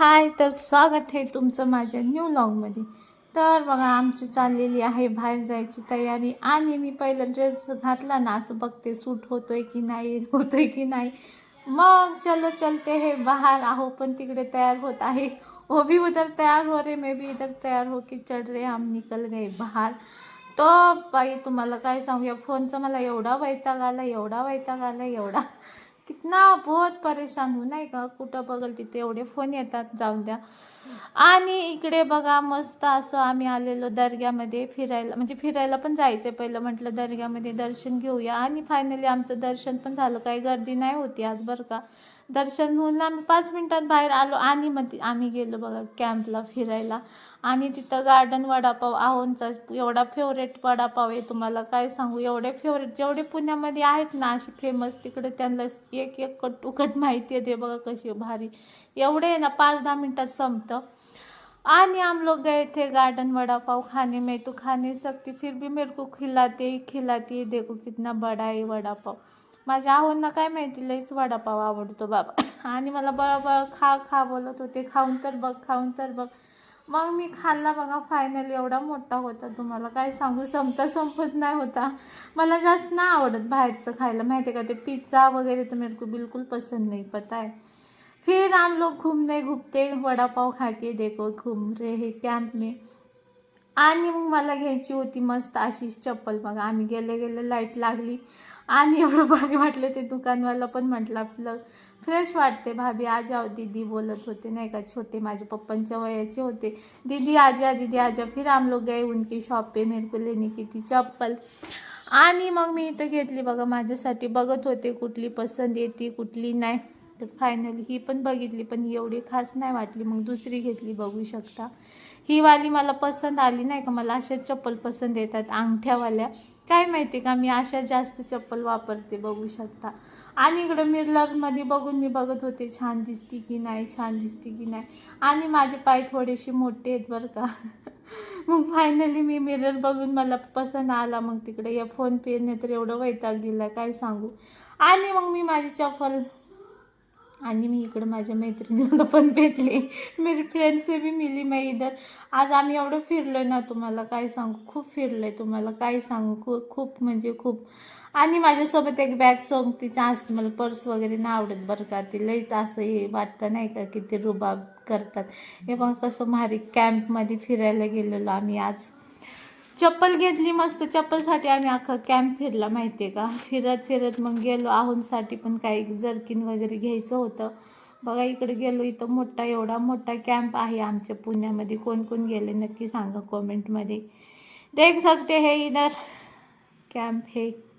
हाय तर स्वागत आहे तुमचं माझ्या न्यू लॉगमध्ये तर बघा आमची चाललेली आहे बाहेर जायची तयारी आणि मी पहिला ड्रेस घातला ना असं बघते सूट होतोय की नाही होतोय की नाही. मग चलो चलते हे बाहेर. आहो पण तिकडे तयार होत आहे. वो भी उधर तयार हो रे मे भी इधर तयार हो की चढ रे हम निकल गए बाहर. तो बाई तुम्हाला काय सांगू या फोनचा मला एवढा वैताग आला एवढा वैताग आला एवढा. कितना बहुत परेशान होऊ नाही का? कुठं बघल तिथे एवढे फोन येतात जाऊन द्या. आणि इकडे बघा मस्त असं आम्ही आलेलो दर्ग्यामध्ये फिरायला. म्हणजे फिरायला पण जायचं पहिलं म्हटलं दर्ग्यामध्ये दर्शन घेऊया. आणि फायनली आमचं दर्शन पण झालं. काही गर्दी नाही होती आज बरं का. दर्शन होऊन आम्ही पाच मिनिटात बाहेर आलो. आणि मग ती- आम्ही गेलो बघा कॅम्पला फिरायला. आणि तिथं गार्डन वडापाव आहोंचा एवढा फेवरेट वडापाव आहे तुम्हाला काय सांगू? एवढे फेवरेट जेवढे पुण्यामध्ये आहेत ना असे फेमस तिकडे त्यांना एक एक कट उकट माहिती आहे ते बघा कशी भारी. एवढे आहे ना पाच दहा मिनटात संपतं. आणि हम लोग गए थे गार्डन वड़ा पाव खाने में तो खा नहीं सकती फिर भी मेरे को खिलाते ही खिलाती है देखो कितना बड़ा आहे वडापाव. माझ्या आहोंना काय माहिती लईच वडापाव आवडतो बाबा. आणि मला बरोबर खा खा बोलत होते खाऊन तर बघ खाऊन तर बघ. मग मी खाल्ला बघा फायनली एवढा मोठा होता तुम्हाला. काय सांगू संपता संपत नाही होता. मला जास्त नाही आवडत बाहेरचं खायला. माहिती आहे का ते पिझ्झा वगैरे तर मेरे को बिल्कुल पसंद नहीं पता है फिर हम लोग घूमने घुमते वड़ा पाव खा के देखो घूम रहे कॅम्प में. आणि मग मला घ्यायची होती मस्त अशीच चप्पल बघा. आम्ही गेले गेले लाइट लागली. आणि एवढं भारी वाटलं ते दुकानवाला पण म्हटलं आपलं फ्रेश वाटते. भाभी आजा दीदी बोलत होते नाही का? छोटे माझे पप्पांच्या वयाचे होते. दीदी आजा दीदी आजा फिर हम लोग गए उनकी शॉप पे मेरे को लेने की ती चप्पल. आणि मग मी इथं घेतली बघा माझ्यासाठी बघत होते कुठली पसंत येते कुठली नाही. तर फायनली ही पण बघितली पण ही एवढी खास नाही वाटली. मग दुसरी घेतली बघू शकता. ही वाली मला पसंत आली नाही का? मला अशा चप्पल पसंत येतात अंगठ्यावाल्या. काय माहिती का मी अशा जास्त चप्पल वापरते बघू शकता. आणि इकडं मिररमध्ये बघून मी बघत होते छान दिसते की नाही छान दिसते की नाही. आणि माझे पाय थोडेसे मोठे आहेत बरं का. मग फायनली मी मिरर बघून मला पसंत आला मग तिकडे या फोन पेने तर एवढं वैताग दिला काय सांगू. आणि मग मी माझी चप्पल आणि मी इकडं माझ्या मैत्रिणीला पण भेटले. मेरी फ्रेंड बी मिली मैं इधर. आज आम्ही एवढं फिरलो ना तुम्हाला काय सांगू. खूप फिरलोय तुम्हाला काय सांगू. खूप खूप म्हणजे खूप. आणि माझ्यासोबत एक बॅग सॉंग तिच्या असते मला पर्स वगैरे नाही आवडत बरं का. ते लईच असं हे वाटतं नाही का की ते रुबाब करतात. हे मग कसं भारी कॅम्पमध्ये फिरायला गेलेलो आम्ही आज. चप्पल घेतली मस्त. चप्पलसाठी आम्ही अख्खा कॅम्प फिरला माहिती आहे का? फिरत फिरत मग गेलो. आहोंसाठी पण काही जर्किन वगैरे घ्यायचं होतं. बघा इकडे गेलो. इथं मोठा एवढा मोठा कॅम्प आहे आमच्या पुण्यामध्ये. कोण कोण गेले नक्की सांगा कॉमेंटमध्ये देख सकते हे इधर. कॅम्प हे.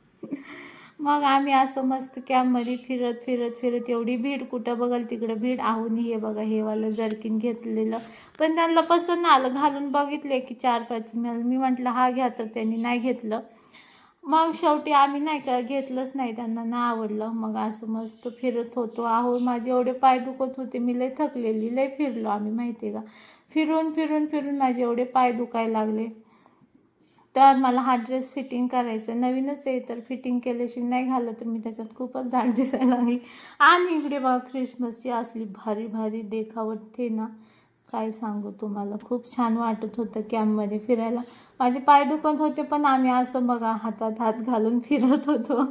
मग आम्ही असं मस्त कॅम्पमध्ये फिरत फिरत फिरत एवढी भीड कुठं बघाल तिकडं भीड. आहून हे बघा हे वालं जर्किन घेतलेलं. पण त्यांना पसंत आलं घालून बघितले की चार पाच मिळालं मी म्हटलं हा घ्या. तर त्यांनी नाही घेतलं. मग शेवटी आम्ही नाही का घेतलंच नाही. त्यांना नाही आवडलं. मग असं मस्त फिरत होतो. आहो माझे एवढे पाय दुखत होते. मी लय थकलेली लय फिरलो आम्ही माहिती आहे का? फिरून फिरून फिरून माझे एवढे पाय दुखायला लागले. तर मला हा ड्रेस फिटिंग करायचं नवीनच आहे तर फिटिंग केल्याशिवाय नाही घालं तर मी त्याच्यात खूपच झाड दिसायला लागली. आणि इकडे बघा ख्रिसमसची असली भारी भारी देखावट थे ना. काय सांगू तुम्हाला खूप छान वाटत होतं कॅम्पमध्ये फिरायला. माझे पाय दुखत होते पण आम्ही असं बघा हातात हात घालून फिरत होतो.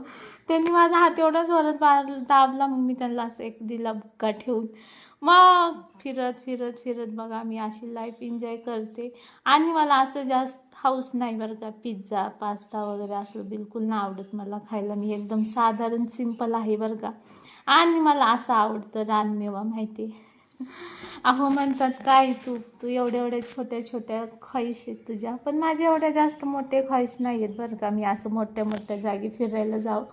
त्यांनी माझा हात एवढाच वरत बार दाबला मग मी त्यांना असं एक दिला बुक्का ठेवून. मग फिरत फिरत फिरत बघा मी अशी लाईफ एन्जॉय करते. आणि मला असं जास्त हाऊस नाही बरं का पिझ्झा पास्ता वगैरे असं बिलकुल नाही आवडत मला खायला. मी एकदम साधारण सिंपल आहे बरं का. आणि मला असं आवडतं रानमेवा माहिती आहे. अहो म्हणतात काय तू? तू एवढ्या एवढ्या छोट्या छोट्या ख्वाहिश आहेत तुझ्या. पण माझ्या एवढ्या जास्त मोठे ख्वाहिश नाही आहेत बरं का. मी असं मोठ्या मोठ्या जागी फिरायला जाऊ.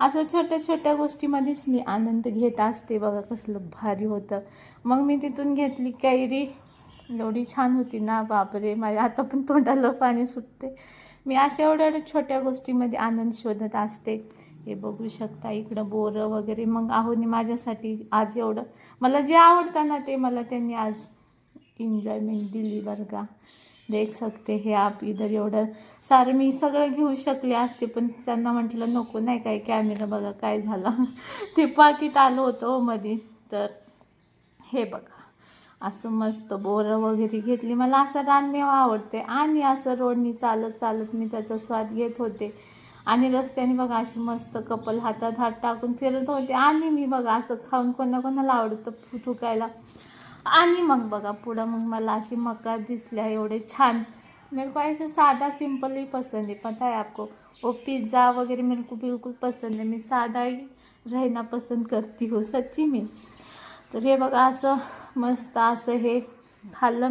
असं छोट्या छोट्या गोष्टीमध्येच मी आनंद घेत असते. बघा कसलं भारी होतं. मग मी तिथून घेतली कैरी. एवढी छान होती ना बापरे. माझ्या आता पण तोंडाला पाणी सुटते. मी अशा एवढ्या एवढ्या छोट्या गोष्टीमध्ये आनंद शोधत असते. हे बघू शकता इकडं बोरं वगैरे. मग आहोनी माझ्यासाठी आज एवढं. मला जे आवडतं ना ते मला त्यांनी आज एन्जॉयमेंट दिली बरं का. देख सकते हे आप इधर एवढं. सारं मी सगळं घेऊ शकले असते पण त्यांना म्हटलं नको नाही काय कॅमेरा बघा काय झाला. ते पाकिट आलं होतं हो मध्ये तर हे बघा. असं मस्त बोरं वगैरे घेतली. मला असं रानमेवा आवडते. आणि असं रोडनी चालत चालत मी त्याचा स्वाद घेत होते. आणि रस्त्याने बघा अशी मस्त कपल हातात हात टाकून फिरत होते. आणि मी बघा असं खाऊन कोणा कोणाला आवडतं थुकायला आणि मग बघा पुढं मग मला अशी मका दिसल्या एवढे छान. मेरे को ऐसे साधा सिंपल ही पसंद है पता है आपको? वो पिज़्ज़ा वगैरह मेरे को बिल्कुल पसंद है मी साधा ही रहना पसंद करती हो सच्ची मी. तर हे बघा असं मस्त असं हे खाल्लं